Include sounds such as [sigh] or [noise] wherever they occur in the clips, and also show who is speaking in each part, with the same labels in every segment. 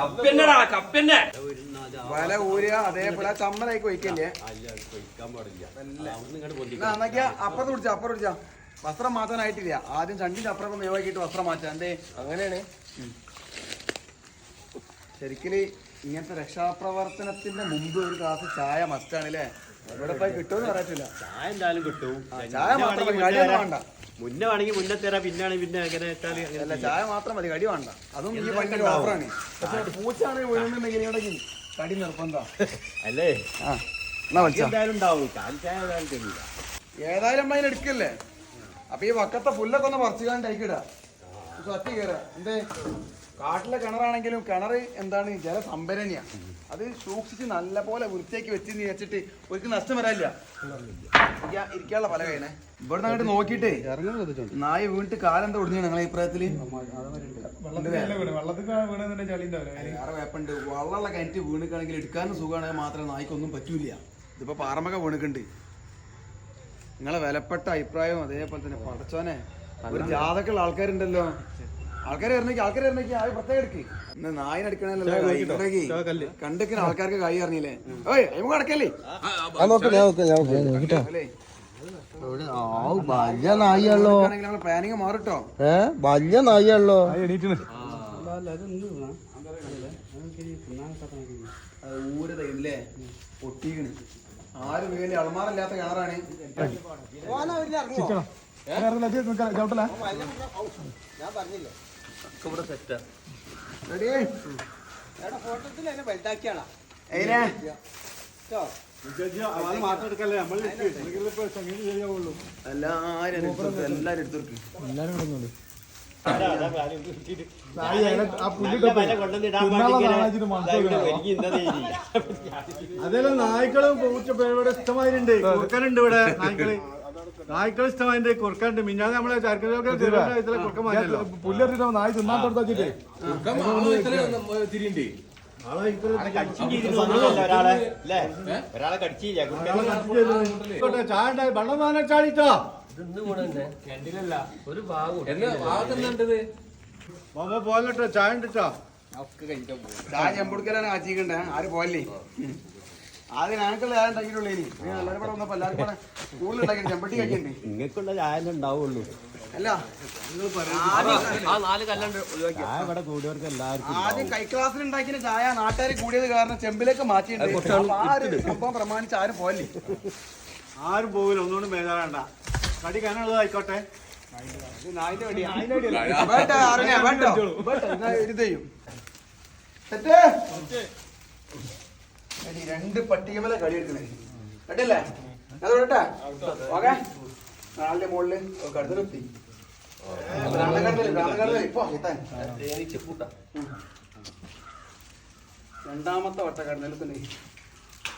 Speaker 1: കപ്പന്നെടാ കപ്പന്നെ
Speaker 2: വല ഊരുക അതേപോലെ ചമ്മലായി കൊയ്ക്കല്ലേ? എന്നാ എന്നാക്കിയാ അപ്പുറത്ത് പിടിച്ച അപ്പുറം പിടിച്ച. വസ്ത്രം മാറ്റാനായിട്ടില്ല. ആദ്യം ചണ്ടിന്റെ അപ്പുറം മേവാക്കിയിട്ട് വസ്ത്രം മാറ്റാം. എന്തേ?
Speaker 3: അങ്ങനെയാണ്.
Speaker 2: ശരിക്കും ഇങ്ങനത്തെ രക്ഷാപ്രവർത്തനത്തിന്റെ മുമ്പ് ഒരു ക്ലാസ് ചായ മസ്റ്റാണ് അല്ലേ ഇവിടെ പോയി കിട്ടുമെന്ന് പറയത്തില്ല.
Speaker 4: ചായ എന്തായാലും കിട്ടും.
Speaker 2: ചായ മാത്രം മതി. വേണ്ട.
Speaker 4: മുന്നേ വേണമെങ്കിൽ മുന്നേ തരാം പിന്നെ ആണെങ്കിൽ പിന്നെ എങ്ങനെ അങ്ങനെ
Speaker 2: അല്ല ചായ മാത്രം മതി കടി വേണ്ട. അതും ഈ ഭയങ്കര ഓഫറാണ് പക്ഷെ പൂച്ചാണ് വീഴുന്നുണ്ടെങ്കിൽ ഇവിടെ കടി നിർബന്ധം.
Speaker 4: അല്ലേ?
Speaker 2: ആ എന്നാ
Speaker 4: എന്തായാലും ഉണ്ടാവും. കാൽ ചായ തരില്ല
Speaker 2: ഏതായാലും അമ്മ അതിന് എടുക്കല്ലേ? അപ്പൊ ഈ വക്കത്തെ പുല്ലൊക്കെ ഒന്ന് പറിച്ചു കാണ്ട് അയക്കിടാ സത്യ കയറ. എന്തേ? കാട്ടിലെ കിണറാണെങ്കിലും കിണർ എന്താണ്? ജലസംഭരണിയാ. അത് സൂക്ഷിച്ച് നല്ല പോലെ വൃത്തിയാക്കി വെച്ച് വെച്ചിട്ട് ഒരിക്കലും നഷ്ടം വരാനില്ല. ഇരിക്കാനുള്ള പല കൈനെ ഇവിടെ അങ്ങോട്ട് നോക്കിയിട്ട് നായ വീണിട്ട് കാലെന്താ ഒടിഞ്ഞു നിങ്ങളെ അഭിപ്രായത്തിൽ? വേറെ വേപ്പുണ്ട്. വെള്ളമുള്ള കിണറ്റ് വീണിക്കാണെങ്കിൽ എടുക്കാനും സുഖമാണെങ്കിൽ മാത്രമേ നായ്ക്കൊന്നും പറ്റൂല ഇതിപ്പോ പാറമൊക്കെ വീണിക്കുണ്ട് നിങ്ങളെ വിലപ്പെട്ട അഭിപ്രായവും അതേപോലെ തന്നെ പടച്ചോനെ ഒരു ജാതക്കുള്ള ആൾക്കാരുണ്ടല്ലോ. ആൾക്കാരെ ഇറങ്ങിക്ക് ആൾക്കാരെ ഇറങ്ങിക്ക് ആ പ്രത്യേകം എടുക്ക്. ഇന്ന് നായിനെ എടുക്കണല്ലോ കണ്ടെക്കുന്ന ആൾക്കാർക്ക് കൈ അറിഞ്ഞില്ലേ? ഓയ് നമുക്ക് അടക്കല്ലേ? പറഞ്ഞില്ലേ
Speaker 3: വലിയ നായിയാണല്ലോ
Speaker 2: പ്ലാനിങ് മാറിട്ടോ.
Speaker 3: ഏ? വലിയ നായിയാണല്ലോ
Speaker 2: പൊട്ടിക്കണ്. ആര് അളമാറില്ലാത്ത കിണറാണ്
Speaker 4: ഞാൻ സെറ്റാ
Speaker 2: ഇവിടെ സെറ്റാ ഫോട്ടോത്തിൽ എന്നെ
Speaker 5: അതെല്ലാം നായ്ക്കളും പൂച്ച ഇവിടെ ഇഷ്ടമായിട്ടുണ്ട്. ഇവിടെ നായ്ക്കൾ. നായ്ക്കൾ നമ്മളെ തിന്നാൻ
Speaker 4: ഒരാളെ
Speaker 5: ചായ വെള്ളം വാങ്ങാൻ ചാടിട്ടോ. ഒരു ഭാഗം ചായ ഉണ്ടിട്ടോ
Speaker 2: ചായ ചെമ്പുടുക്കലാണ് ആച്ചിക്കണ്ടേ. ആര് പോലെ ആദ്യം ഞാനൊക്കെയുള്ള ചായ ഉണ്ടാക്കിയിട്ടുള്ളൂ ഇനി. ഇനി എല്ലാവരും കൂടെ വന്നപ്പോ എല്ലാവരും കൂടെ കൂടുതൽ ഉണ്ടാക്കി ചെമ്പട്ടി കഴിക്കണ്ടേ?
Speaker 4: നിങ്ങൾക്കുള്ള ചായ ഉണ്ടാവുള്ളൂ.
Speaker 2: അല്ല
Speaker 1: ആ നാല് കല്ലുണ്ട് ഒഴിവാക്കി
Speaker 4: ചായ ഇവിടെ കൂടിയവർക്ക് എല്ലാവർക്കും
Speaker 2: ആദ്യം ഉണ്ടാക്കിയ ചായ നാട്ടുകാർ കൂടിയത് കാരണം ചെമ്പിലേക്ക് മാറ്റിയിട്ടുണ്ട്. അപ്പൊ ആ ഒരു സംഭവം പ്രമാണിച്ച് ആരും പോയല്ലേ
Speaker 5: ആരും പോകില്ല ഒന്നുകൊണ്ടും ബേജാറണ്ട കടി
Speaker 2: കനുള്ളതായിക്കോട്ടെ എന്നാ ഇത് ചെയ്യും. എടി, രണ്ട് പട്ടികമല കളി എടുക്കണേ കേട്ടില്ലേ? അത് വിടട്ടെ ഓക്കെ. നാളിന്റെ മുകളിൽ കടുത്തിലെത്തി രണ്ടാമത്തെ വട്ട കടന്നിലെത്തണേ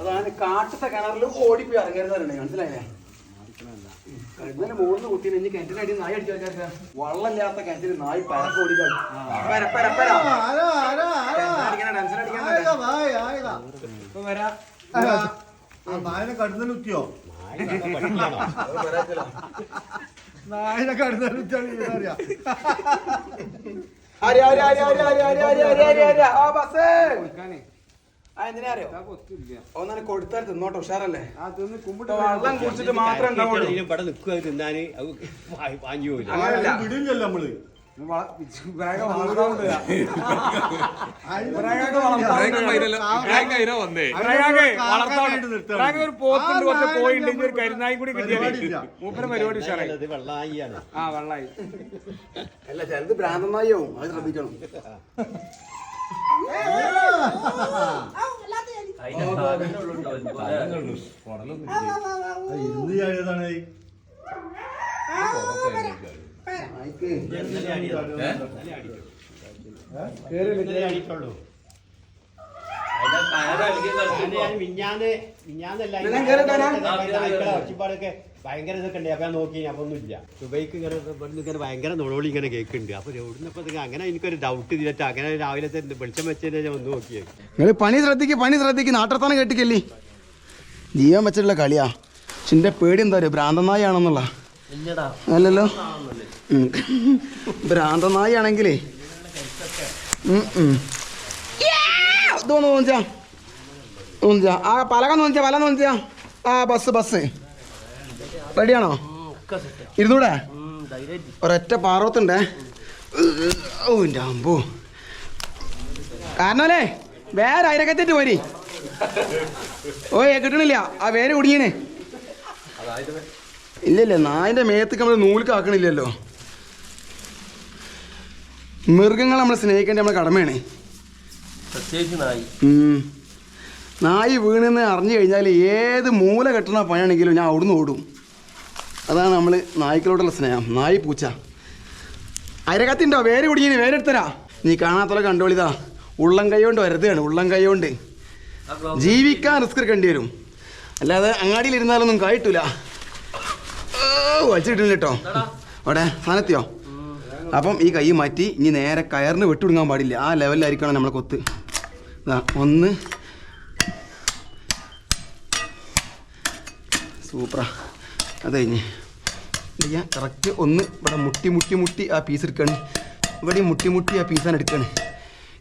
Speaker 2: അതാണ് കാട്ടത്തെ കിണറിൽ ഓടിപ്പോയി ഇറങ്ങരുന്നവരുണ്ട് മനസ്സിലായില്ലേ? കഴുന്നതിന്റെ മുകളിൽ കുത്തി കിണറ്റിന് അടി നായി അടിച്ചു വെച്ചാൽ വള്ളമില്ലാത്ത കിണറ്റിൽ നായി പരക്ക് ഓടിക്കാൻ
Speaker 5: നായനെ
Speaker 2: കൊടുത്താൽ തിന്നോട്ടെ ഉഷാറല്ലേ വെള്ളം കുടിച്ചിട്ട് മാത്രം ഉണ്ടാവുള്ളൂ
Speaker 4: നിൽക്കുക തിന്നാന് പാഞ്ഞു പോയില്ല
Speaker 5: വിടില്ലല്ലോ നമ്മൾ
Speaker 6: ഒരു പോത്തുണ്ട് കുറച്ച് പോയിണ്ട് ഇനി ഒരു കരുനായും കൂടി കിട്ടിയാലേ മൂപ്പര പരിപാടി ഉഷാറായി. ആ വെള്ളായി.
Speaker 2: അല്ല ചിലത് ഭ്രാന്തമായോ അത് ശ്രദ്ധിക്കണം.
Speaker 5: എന്ത് ചാടിയതാണ്.
Speaker 4: മിഞ്ഞാന്ന് മിഞ്ഞാന്നല്ല ഒച്ചപ്പാടൊക്കെ ഭയങ്കര ഇതൊക്കെ ഉണ്ട്. അപ്പൊ ഞാൻ നോക്കി അപ്പൊ ഒന്നുമില്ല. സുബൈക്ക് ഇങ്ങനെ ഇവിടുന്ന് ഇങ്ങനെ ഭയങ്കര നുളോളി ഇങ്ങനെ കേൾക്കുന്നുണ്ട്. അപ്പൊ എവിടുന്നപ്പോ ഇത് അങ്ങനെ എനിക്കൊരു ഡൗട്ട് ചെയ്തിട്ട് അങ്ങനെ രാവിലത്തെ വെളിച്ചം വെച്ചതിനെ ഞാൻ ഒന്ന് നോക്കിയത്
Speaker 2: നിങ്ങൾ പണി ശ്രദ്ധിക്ക് പണി ശ്രദ്ധിക്ക്. നാട്ടത്താണ് കേട്ടിക്കല്ലേ? ജീവൻ വെച്ചിട്ടുള്ള കളിയാ. ചിന്റെ പേടി എന്താ പറയുക ഭ്രാന്തനായി ആണെന്നുള്ള അല്ലല്ലോ. ഭ്രാന്തനായി ആണെങ്കിലേ. ഇതൊന്ന് ആ പലക നോക്കിച്ചാ പല നോക്കിച്ചാ ആ ബസ് ബസ്. റെഡിയാണോ? ഇരുന്നൂടെ? ഒരൊറ്റ പാറവത്തുണ്ടേ ഓ എന്റെ അമ്പോ. കാരണമല്ലേ വേറെ അയരക്കത്തിട്ട് പോരി. ഓ കിട്ടണില്ല. ആ വേര് കുടിയേനെ. ഇല്ലല്ലേ ഇല്ല നായന്റെ മേത്തേക്ക് നമ്മൾ നൂൽ കാക്കണില്ലല്ലോ മൃഗങ്ങളെ നമ്മൾ സ്നേഹിക്കേണ്ട നമ്മളെ കടമയാണ്.
Speaker 1: പ്രത്യേകിച്ച് നായി.
Speaker 2: നായി വീണെന്ന് അറിഞ്ഞു കഴിഞ്ഞാൽ ഏത് മൂല കെട്ടണ പണിയാണെങ്കിലും ഞാൻ അവിടുന്ന് ഓടും. അതാണ് നമ്മൾ നായ്ക്കളോടുള്ള സ്നേഹം. നായി പൂച്ച. അരകത്തിണ്ടോ? വേര് കുടിങ്ങിന് വേരെടുത്തരാ. നീ കാണാത്തോലെ കണ്ടോളിതാ. ഉള്ളം കൈ കൊണ്ട് വരുന്നതാണ് ഉള്ളം കൈ കൊണ്ട്. ജീവിക്കാൻ റിസ്ക് എടുക്കേണ്ടി വരും. അല്ലാതെ അങ്ങാടിയിൽ ഇരുന്നാലൊന്നും കായിട്ടില്ല വലിച്ചിട്ടില്ല കേട്ടോ അവിടെ സാധനത്തിയോ അപ്പം ഈ കൈ മാറ്റി ഇനി നേരെ കയറിന് വിട്ടുകൊടുക്കാൻ പാടില്ല. ആ ലെവലിലായിരിക്കണം നമ്മളെ കൊത്ത്. ഒന്ന്. സൂപ്പറാ. അത് കഴിഞ്ഞ്. ഞാൻ കറക്റ്റ് ഒന്ന് ഇവിടെ മുട്ടി മുട്ടി മുട്ടി ആ പീസ് എടുക്കുകയാണ് ഇവിടെ മുട്ടി മുട്ടി ആ പീസാണ് എടുക്കുകയാണ്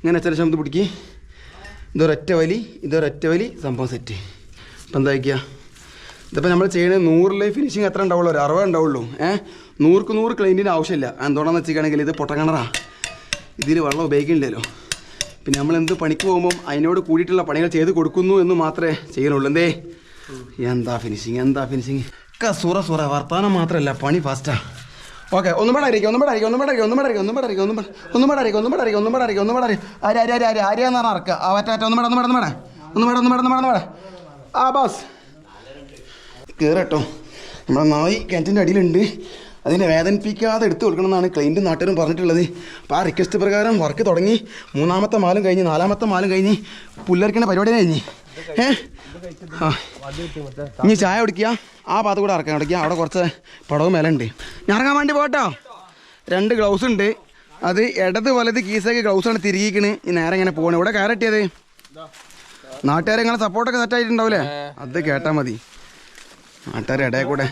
Speaker 2: ഇങ്ങനെ ചില ശബ്ദം പിടിക്കി. ഇതൊരൊറ്റ വലി ഇതൊരൊറ്റ വലി സംഭവം സെറ്റ് അപ്പം എന്താ വയ്ക്കുക? ഇതിപ്പോൾ നമ്മൾ ചെയ്യുന്നത് നൂറിൽ ഫിനിഷിങ് എത്ര ഉണ്ടാവുള്ളൂ ഒരു അറുപത് ഉണ്ടാവുള്ളൂ ഏഹ് നൂർക്ക് നൂറ് ക്ലീനിന് ആവശ്യമില്ല എന്തുകൊണ്ടാണെന്ന് വെച്ചിട്ടാണെങ്കിൽ ഇത് പൊട്ടക്കിണറാ ഇതിൽ വെള്ളം ഉപയോഗിക്കണ്ടല്ലോ പിന്നെ നമ്മൾ എന്ത് പണിക്ക് പോകുമ്പോൾ അതിനോട് കൂടിയിട്ടുള്ള പണികൾ ചെയ്ത് കൊടുക്കുന്നു എന്ന് മാത്രമേ ചെയ്യുന്നുള്ളൂ എന്തേ എന്താ ഫിനിഷിങ് എന്താ ഫിനിഷിങ് ഒക്കെ സുറ സുറ വർത്താനം മാത്രമല്ല പണി ഫാസ്റ്റാ ഓക്കെ ഒന്നും പാടായിരിക്കും ഒന്നും പാടായിരിക്കും ഒന്നും പാടായിരിക്കും ഒന്നും പാടായിരിക്കും ഒന്നും പാടായിരിക്കും ഒന്നും ഒന്നും പാടായിരിക്കും ഒന്നും പാടായിരിക്കും ഒന്നും പാടായിരിക്കും ഒന്നും പാടായിരിക്കും ആര് ആര് ആര് ആര് ആര്യാന്ന് അറക്കുക ആ ഒറ്റ ഒറ്റ ഒന്നും പാടാ ഒന്നും പാടാ ഒന്നും പാടാ ഒന്നും പാടാ ഒന്നും പാടാ ഒന്നും പാടാ ആ ബോസ് കയറട്ടോ നമ്മുടെ നായി കിണറ്റിന്റെ അടിയിലുണ്ട്. അതിനെ വേദനിപ്പിക്കാതെ എടുത്തു കൊടുക്കണമെന്നാണ് ക്ലൈന്റും നാട്ടുകാരും പറഞ്ഞിട്ടുള്ളത്. അപ്പോൾ ആ റിക്വസ്റ്റ് പ്രകാരം വർക്ക് തുടങ്ങി. മൂന്നാമത്തെ മാലും കഴിഞ്ഞ് നാലാമത്തെ മാലും കഴിഞ്ഞ് പുല്ലരിക്കണ പരിപാടി കഴിഞ്ഞ്. ഏ? ആ. ഇനി ചായ കുടിക്കുക. ആ ഭാഗത്ത് കൂടെ ഇറക്കാൻ കുടിക്കുക അവിടെ കുറച്ച് പടവ് മേലെ ഉണ്ട്. ഞാൻ ഇറങ്ങാൻ വേണ്ടി പോട്ടോ രണ്ട് ഗ്ലൗസ് ഉണ്ട്. അത് ഇടത് വലത് കീസൊക്കെ ഗ്ലൗസാണ് തിരികിക്കണ്. ഈ നേരെ ഇങ്ങനെ പോകണം ഇവിടെ കയറട്ടിയത്? നാട്ടുകാരെ നിങ്ങളെ സപ്പോർട്ടൊക്കെ സെറ്റ് ആയിട്ടുണ്ടാവില്ലേ അത് കേട്ടാൽ മതി. നാട്ടുകാരെ ഇടയിൽ കൂടെ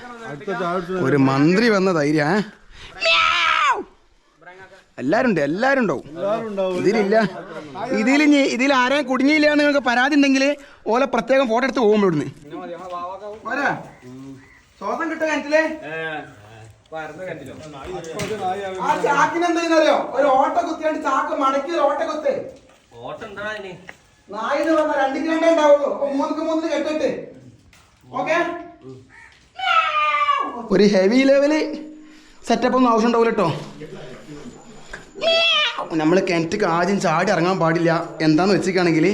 Speaker 2: ഒരു മന്ത്രി വന്ന ധൈര്യ എല്ലാരും ഉണ്ട് എല്ലാരും ഉണ്ടാവും. ഇതിലില്ല. ഇതിൽ ഇതിൽ ആരെയും കുടുങ്ങിയില്ല നിങ്ങൾക്ക് പരാതി ഉണ്ടെങ്കിൽ ഓലെ പ്രത്യേകം ഫോട്ടോ എടുത്ത് പോകും ഇവിടുന്ന്. ശ്വാസം കിട്ടുക കിണറ്റിലെ ആ ചാക്കിന് എന്താണെന്നറിയോ ഒരു ഓട്ട കുത്തിയാണ്ട് ചാക്ക് മടക്കി ഒരു ഓട്ട കുത്ത്.
Speaker 1: ഓട്ടം എന്താ ഇനി?
Speaker 2: നായിന്ന് പറഞ്ഞ രണ്ട് ഗ്രണ്ടേ ഉണ്ടാവുള്ളൂ മൂന്നിക്ക് മൂന്നിന് കെട്ടിട്ട്. ഓക്കെ? ഒരു ഹെവി ലെവൽ സെറ്റപ്പ് ഒന്നും ആവശ്യം ഉണ്ടാവില്ല കേട്ടോ നമ്മൾ കിണറ്റിക്ക് ആദ്യം ചാടി ഇറങ്ങാൻ പാടില്ല. എന്താന്ന് വെച്ചിട്ടാണെങ്കിൽ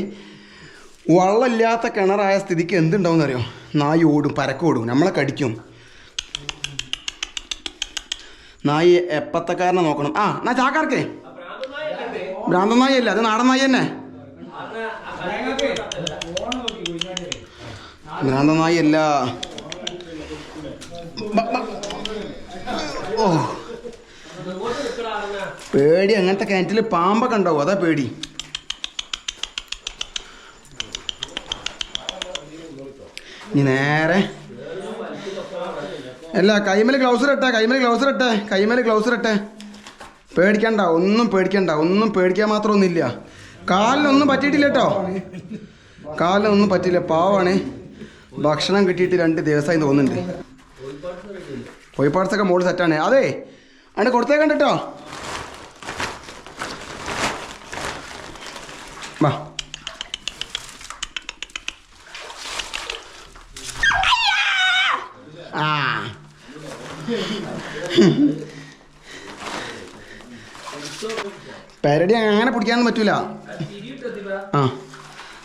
Speaker 2: വള്ളമില്ലാത്ത കിണറായ സ്ഥിതിക്ക് എന്തുണ്ടാവും അറിയോ നായി ഓടും പരക്കോടും നമ്മളെ കടിക്കും. നായി എപ്പത്തക്കാരനെ നോക്കണം. ആ എന്നാ ചാക്കാർക്കേ. ഭ്രാന്തൻ നായി അല്ല അത് നാടൻ നായി തന്നെ. ഭ്രാന്തൻ നായി അല്ല. ഓ. പേടി അങ്ങനത്തെ കിണറ്റിൽ പാമ്പൊക്കെ ഉണ്ടാവും? അതാ പേടി. ഇനി നേരെ. അല്ല കൈമേൽ ഗ്ലൗസർ ഇട്ടെ കൈമേൽ ഗ്ലൗസർ ഇട്ടെ കൈമേൽ ഗ്ലൗസർ ഇട്ടെ. പേടിക്കണ്ട ഒന്നും പേടിക്കണ്ട ഒന്നും പേടിക്കാൻ മാത്രമൊന്നുമില്ല. കാലിനൊന്നും പറ്റിയിട്ടില്ല കേട്ടോ. കാലിനൊന്നും പറ്റിയില്ല പാവാണ്. ഭക്ഷണം കിട്ടിയിട്ട് രണ്ട് ദിവസമായി തോന്നുന്നുണ്ട്. കോഴിപ്പാട്സൊക്കെ മോൾ സെറ്റാണ്. അതെ അങ്ങനെ കൊടുത്തേക്കണ്ട കേട്ടോ വാ. ആ. അങ്ങനെ പിടിക്കാനൊന്നും പറ്റൂല. ആ.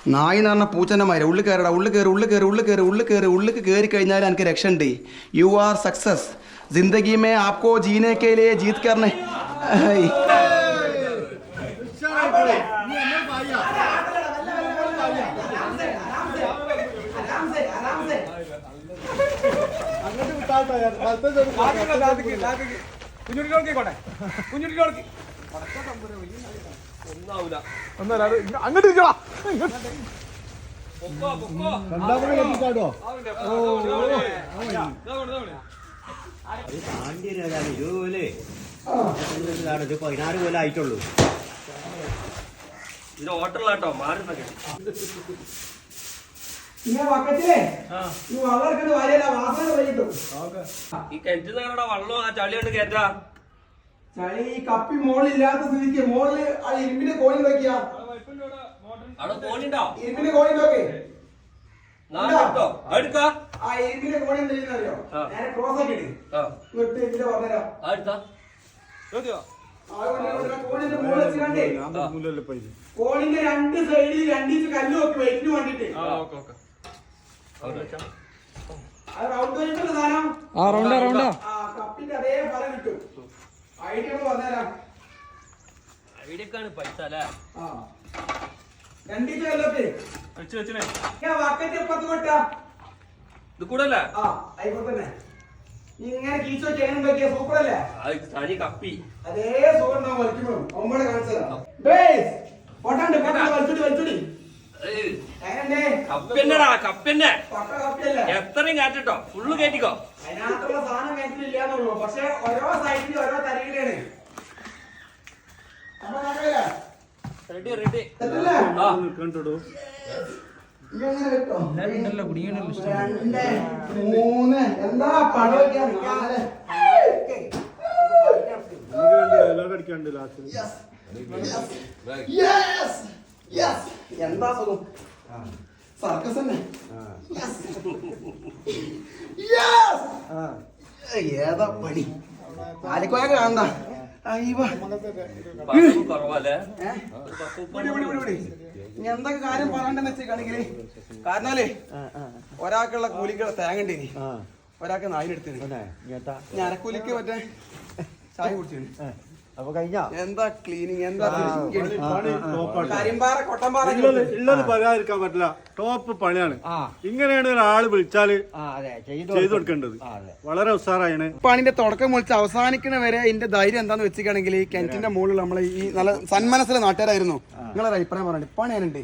Speaker 2: നായി എന്ന് പറഞ്ഞ പൂച്ചനമാര് ഉള്ളിൽ കയറടാ ഉള്ളിൽ കയറി ഉള്ളിൽ കയറി ഉള്ളിൽ കയറി ഉള്ളിൽ കയറി ഉള്ളിൽ കയറി കഴിഞ്ഞാൽ എനിക്ക് രക്ഷ ഉണ്ട് യു ആർ സക്സസ് ജിന്ദഗി മേ ആപ്കോ ജീനെ ജീത് കർണേ കുഞ്ഞുട്ടിലോട്ട് കുഞ്ഞുട്ടിലോട്ട്
Speaker 5: അങ്ങോട്ട് ഇരിക്കടാ.
Speaker 4: പതിനാറ് പോലെ ആയിട്ടുള്ളൂ.
Speaker 2: ഈ
Speaker 1: കിണറ്റിൽ നിങ്ങളുടെ വള്ളോ ആ ചളി കൊണ്ട് കേറ്റാ
Speaker 2: ചളി ഈ കപ്പി മോളില്ലാത്ത സ്ഥിതിക്ക് മോളിൽ ആ ഇരുമ്പിന്റെ കോണി നോക്കിയാ.
Speaker 1: അവിടെ
Speaker 2: ഇരുമ്പിന്റെ കോണി നോക്കി.
Speaker 1: നാലെടുത്തോ എടുക്കാ.
Speaker 2: ആ ഇരുമ്പിന്റെ കോണി അറിയോ? ക്രോസ് ആക്കി ഇട്.
Speaker 1: ആ.
Speaker 2: എന്നിട്ട് ഇതിന്റെ പറഞ്ഞുതരാം.
Speaker 1: അടുത്താ
Speaker 2: ആ ഒരു കോണിന്റെ മുകളിൽ
Speaker 5: പൈസ
Speaker 2: കോണിന്റെ രണ്ട് സൈഡിൽ രണ്ടീച്ച് കല്ല് നോക്കി വെയിറ്റിന് വേണ്ടിട്ട് അത് റൗണ്ട് സാധനം.
Speaker 6: ആ റൗണ്ടാ റൗണ്ടാ.
Speaker 2: ആ കപ്പിന്റെ അതേ ഫലം കിട്ടും.
Speaker 1: പൈസ അല്ലേ?
Speaker 2: ആ. രണ്ടീച്ച് കല്ലൊക്കെ
Speaker 1: വെച്ച് വെച്ചിനെ.
Speaker 2: ഞാൻ വക്കറ്റ് എപ്പത്ത് കൊട്ടാ
Speaker 1: ഇത് കൂടല്ല?
Speaker 2: ആ ആയിക്കോട്ടെ ഇങ്ങനെ കീച്ചോ ചെയ്യാൻ പറ്റിയ സൂപ്പർ അല്ലേ
Speaker 1: അത് തനി കപ്പി.
Speaker 2: അതേ വലിക്കുമ്പോ ഒമ്പത് ബേസ് പൊട്ടാണ്ട് പൊട്ടാണ്ട് വലിച്ചുടി വലിച്ചുടി.
Speaker 1: കപ്പന്നെ എത്രയും കാറ്റിട്ടോ ഫുള്ള് കയറ്റിക്കോ
Speaker 2: അതിനകത്തുള്ള സാധനം കയറ്റിലില്ലാന്നുള്ളൂ പക്ഷെ ഓരോ സൈഡിൽ ഓരോ നടക്കില്ല.
Speaker 1: റെഡി റെഡി
Speaker 5: കണ്ടോ
Speaker 2: മൂന്ന്. എന്താ പടം
Speaker 5: കടിക്കാണ്ട് ലാസ്റ്റ്!
Speaker 2: എന്താ സുഖം? സർക്കസ് തന്നെ Yes! Yes! ഏതാ പണി? ആലിക്കോയ കാണണ്ട എന്തൊക്കെ കാര്യം പറയണ്ടെന്ന് വെച്ചാണെങ്കിൽ കാരണല്ലേ ഒരാൾക്കുള്ള കൂലിക്കുള്ള തേങ്ങണ്ടേ ഒരാൾക്ക് നായിനെടുത്തിന് ഞാനക്കൂലിക്ക് മറ്റേ ചായ കുടിച്ചു
Speaker 4: അപ്പൊ കഴിഞ്ഞോ?
Speaker 2: എന്താ ക്ലീനിങ് എന്താ കരിമ്പാറ കൊട്ടമ്പാറ
Speaker 5: ഉള്ളത് പറയാതിരിക്കാൻ പറ്റില്ല. ടോപ്പ് പണിയാണ്. ഇങ്ങനെയാണ്
Speaker 4: ഒരാൾ വിളിച്ചാൽ ചെയ്തു
Speaker 5: കൊടുക്കേണ്ടത്. വളരെ ഉഷാറായാണ്
Speaker 2: പണിന്റെ തുടക്കം വിളിച്ച് അവസാനിക്കുന്ന വരെ ഇതിന്റെ ധൈര്യം എന്താന്ന് വെച്ചിട്ടാണെങ്കിൽ ഈ കിണറ്റിന്റെ മുകളിൽ നമ്മൾ ഈ നല്ല സന്മനസ്സിലെ നാട്ടുകാരായിരുന്നു. നിങ്ങളൊരു അഭിപ്രായം പറഞ്ഞു പണി ഞാനുണ്ട്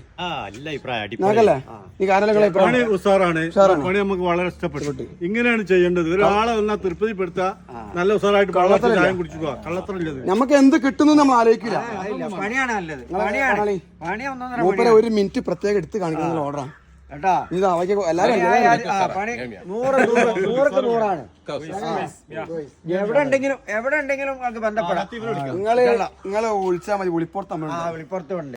Speaker 5: പണി ഉഷാറാണ്. പണി നമുക്ക് വളരെ ഇഷ്ടപ്പെട്ടു. ഇങ്ങനെയാണ് ചെയ്യേണ്ടത്. ഒരാളെ വന്നാൽ തൃപ്തിപ്പെടുത്താ നല്ല ഉഷാറായിട്ട് വെള്ളത്തിൽ ചായം കുടിച്ചു പോവാ കള്ളത്തരല്ലത്
Speaker 2: നമുക്ക് എന്ത് കിട്ടുന്നു നമ്മൾ ആലോചിക്കില്ല.
Speaker 6: പണിയാണ് നല്ലത്.
Speaker 2: മൂപ്പരെ ഒരു മിനിറ്റ് പ്രത്യേകം എടുത്ത് കാണിക്കുന്ന ഓർഡറാണ്
Speaker 6: കേട്ടോ?
Speaker 2: ഇത് അവയ്ക്ക്
Speaker 6: നൂറ് നൂറൊക്കെ [laughs] നൂറാണ്. എവിടെ ഉണ്ടെങ്കിലും എവിടെ ഉണ്ടെങ്കിലും നമുക്ക് ബന്ധപ്പെടാം.
Speaker 2: നിങ്ങൾ നിങ്ങൾ വിളിച്ചാൽ മതി. വിളിപ്പുറത്ത് നമ്മൾ
Speaker 6: വിളിപ്പുറത്തുണ്ട്.